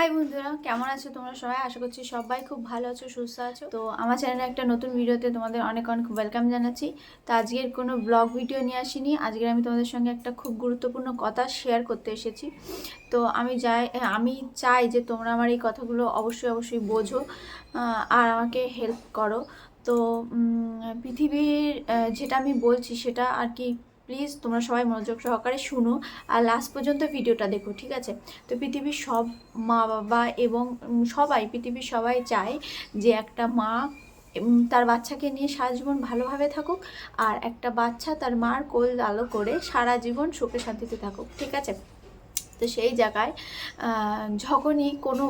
High বন্ধুরা, কেমন আছো তোমরা সবাই? আশা করছি সবাই খুব ভালো আছো, সুস্থ আছো। তো আমার চ্যানেলে একটা নতুন ভিডিওতে তোমাদের অনেক অনেক ওয়েলকাম জানাচ্ছি। তো আজকের কোনো ব্লগ ভিডিও নিয়ে আসিনি। আজকের আমি তোমাদের সঙ্গে একটা খুব গুরুত্বপূর্ণ কথা শেয়ার করতে এসেছি। তো আমি যাই আমি চাই যে তোমরা আমার এই কথাগুলো অবশ্যই অবশ্যই বোঝো আর আমাকে হেল্প করো। তো পৃথিবীর যেটা আমি বলছি সেটা আর কি প্লিজ তোমরা সবাই মনোযোগ সহকারে শুনো আর লাস্ট পর্যন্ত ভিডিওটা দেখো, ঠিক আছে? তো পৃথিবীর সব মা বাবা এবং সবাই, পৃথিবীর সবাই চায় যে একটা মা তার বাচ্চাকে নিয়ে সারা জীবন ভালোভাবে থাকুক আর একটা বাচ্চা তার মার কোল আলো করে সারা জীবন সুখে শান্তিতে থাকুক, ঠিক আছে? তো সেই জায়গায় যখনই কোনো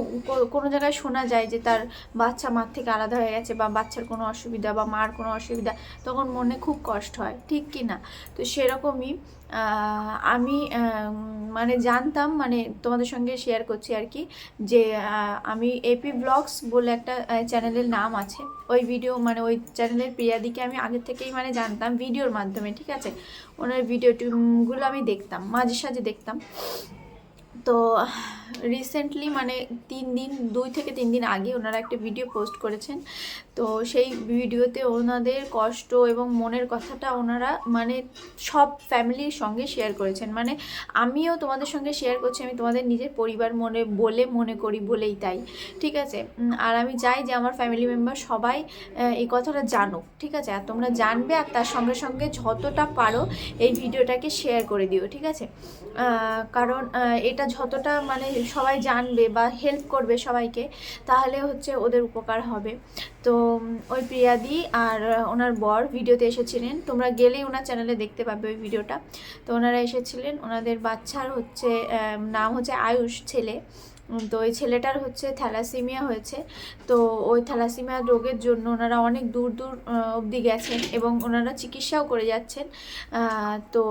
কোনো জায়গায় শোনা যায় যে তার বাচ্চা মার থেকে আলাদা হয়ে গেছে বা বাচ্চার কোনো অসুবিধা বা মার কোনো অসুবিধা, তখন মনে খুব কষ্ট হয়, ঠিক কি না? তো সেরকমই আমি মানে জানতাম মানে তোমাদের সঙ্গে শেয়ার করছি আর কি, যে আমি এপি ব্লগস বলে একটা চ্যানেলের নাম আছে। ওই ভিডিও মানে ওই চ্যানেলের প্রিয়াদিকে আমি আগে থেকেই মানে জানতাম ভিডিওর মাধ্যমে, ঠিক আছে? ওনার ভিডিও গুলো আমি দেখতাম, মাঝে সাঝে দেখতাম। তো রিসেন্টলি মানে তিন দিন, দুই থেকে তিন দিন আগে ওনারা একটা ভিডিও পোস্ট করেছেন। তো সেই ভিডিওতে ওনাদের কষ্ট এবং মনের কথাটা ওনারা মানে সব ফ্যামিলির সঙ্গে শেয়ার করেছেন। মানে আমিও তোমাদের সঙ্গে শেয়ার করছি, আমি তোমাদের নিজের পরিবার মনে, বলে মনে করি বলেই তাই। ঠিক আছে? আর আমি চাই যে আমার ফ্যামিলি মেম্বার সবাই এই কথাটা জানুক। ঠিক আছে? আর তোমরা জানবে আর তার সঙ্গে সঙ্গে যতটা পারো এই ভিডিওটাকে শেয়ার করে দিও। ঠিক আছে? কারণ এটা যতটা মানে সবাই জানবে বা হেল্প করবে সবাইকে, তাহলে হচ্ছে ওদের উপকার হবে। তো ওই প্রিয়াদি আর ওনার বর ভিডিওতে এসেছিলেন। তোমরা গেলেই ওনার চ্যানেলে দেখতে পাবে ওই ভিডিওটা। তো ওনারা এসেছিলেন, ওনাদের বাচ্চার হচ্ছে নাম হচ্ছে আয়ুষ ছেলে। তো ওই ছেলেটার হচ্ছে থ্যালাসিমিয়া হয়েছে। তো ওই থ্যালাসিমিয়া রোগের জন্য ওনারা অনেক দূর দূর অবধি গেছেন এবং ওনারা চিকিৎসাও করে যাচ্ছেন। তো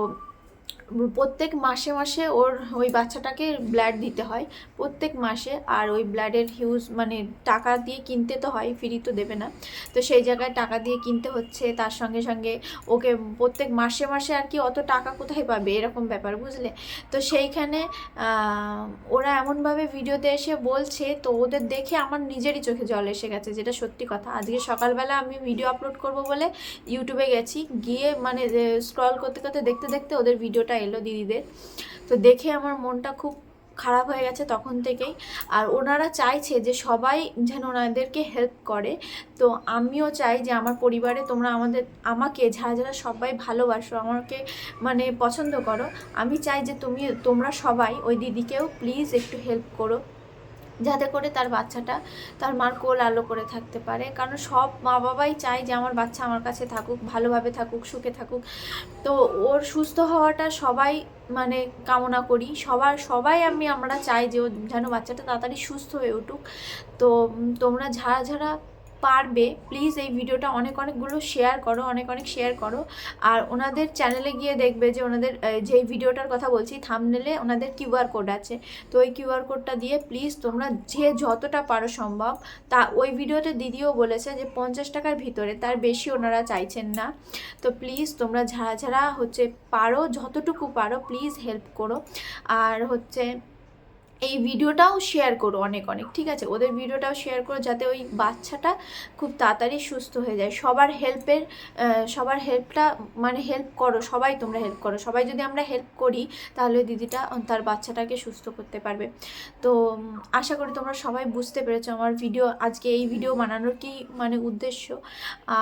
প্রত্যেক মাসে মাসে ওর ওই বাচ্চাটাকে ব্লাড দিতে হয়, প্রত্যেক মাসে। আর ওই ব্লাডের হিউজ মানে টাকা দিয়ে কিনতে তো হয় ফ্রি তো দেবে না। তো সেই জায়গায় টাকা দিয়ে কিনতে হচ্ছে, তার সঙ্গে সঙ্গে ওকে প্রত্যেক মাসে মাসে আর কি অত টাকা কোথায় পাবে, এরকম ব্যাপার, বুঝলে? তো সেইখানে ওরা এমনভাবে ভিডিওতে এসে বলছে, তো ওদের দেখে আমার নিজেরই চোখে জল এসে গেছে, যেটা সত্যি কথা। আজকে সকালবেলা আমি ভিডিও আপলোড করব বলে ইউটিউবে গেছি। গিয়ে মানে স্ক্রল করতে করতে, দেখতে দেখতে ওদের ভিডিওটা এলো দিদিদের। তো দেখে আমার মনটা খুব খারাপ হয়ে গেছে তখন থেকেই। আর ওনারা চাইছে যে সবাই যেন ওনাদেরকে হেল্প করে। তো আমিও চাই যে আমার পরিবারে তোমরা আমাদের, আমাকে যারা যারা সবাই ভালোবাসো, আমাকে মানে পছন্দ করো, আমি চাই যে তুমি, তোমরা সবাই ওই দিদিকেও প্লিজ একটু হেল্প করো। যাতে করে তার বাচ্চাটা তার মার কোল আলো করে থাকতে পারে। কারণ সব মা বাবাই চায় যে আমার বাচ্চা আমার কাছে থাকুক, ভালোভাবে থাকুক, সুখে থাকুক। তো ওর সুস্থ হওয়াটা সবাই মানে কামনা করি। সবার, সবাই আমি, আমরা চাই যে ও যেন বাচ্চাটা তাড়াতাড়ি সুস্থ হয়ে উঠুক। তো তোমরা যারা যারা পারবে প্লিজ এই ভিডিওটা অনেক অনেকগুলো শেয়ার করো অনেক অনেক শেয়ার করো। আর ওনাদের চ্যানেলে গিয়ে দেখবে যে ওনাদের আহ, যে ভিডিওটার কথা বলছি থামনেলে ওনাদের কিউআর কোড আছে। তো ওই কিউআর কোডটা দিয়ে প্লিজ তোমরা যে যতটা পারো সম্ভব তা ওই ভিডিওতে দিদিও বলেছে যে পঞ্চাশ টাকার ভিতরে তার বেশি ওনারা চাইছেন না। তো প্লিজ তোমরা যারা যারা হচ্ছে পারো যতটুকু পারো প্লিজ হেল্প করো। আর হচ্ছে এই ভিডিওটাও শেয়ার করো অনেক অনেক, ঠিক আছে? ওদের ভিডিওটাও শেয়ার করো যাতে ওই বাচ্চাটা খুব তাড়াতাড়ি সুস্থ হয়ে যায়। সবার হেল্পের সবার হেল্পটা মানে হেল্প করো, সবাই তোমরা হেল্প করো। সবাই যদি আমরা হেল্প করি, তাহলে দিদিটা তার বাচ্চাটাকে সুস্থ করতে পারবে। তো আশা করি তোমরা সবাই বুঝতে পেরেছ আমার ভিডিও আজকে এই ভিডিও বানানোর কি মানে উদ্দেশ্য।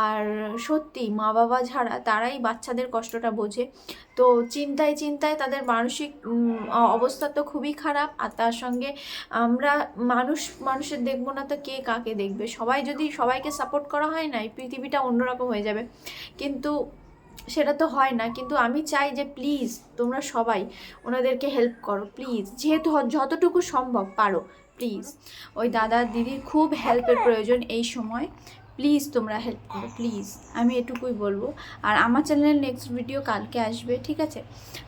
আর সত্যি মা বাবা ছাড়া তারাই বাচ্চাদের কষ্টটা বোঝে। তো চিন্তায় চিন্তায় তাদের মানসিক অবস্থা তো খুবই খারাপ। আর তার সঙ্গে আমরা মানুষ, মানুষের দেখব না তো কে কাকে দেখবে। সবাই যদি সবাইকে সাপোর্ট করা হয় না, এই পৃথিবীটা অন্যরকম হয়ে যাবে। কিন্তু সেটা তো হয় না। কিন্তু আমি চাই যে প্লিজ তোমরা সবাই ওনাদেরকে হেল্প করো প্লিজ যেহেতু যতটুকু সম্ভব পারো প্লিজ ওই দাদা দিদির খুব হেল্পের প্রয়োজন এই সময়। প্লিজ তোমরা হেল্প করো প্লিজ আমি এটুকুই বলব। আর আমার চ্যানেলের নেক্সট ভিডিও কালকে আসবে, ঠিক আছে?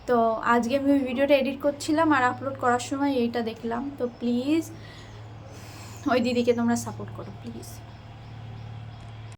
তো আজকে আমি ওই ভিডিওটা এডিট করছিলাম আর আপলোড করার সময় এইটা দেখলাম। তো প্লিজ ওই দিদিকে তোমরা সাপোর্ট করো প্লিজ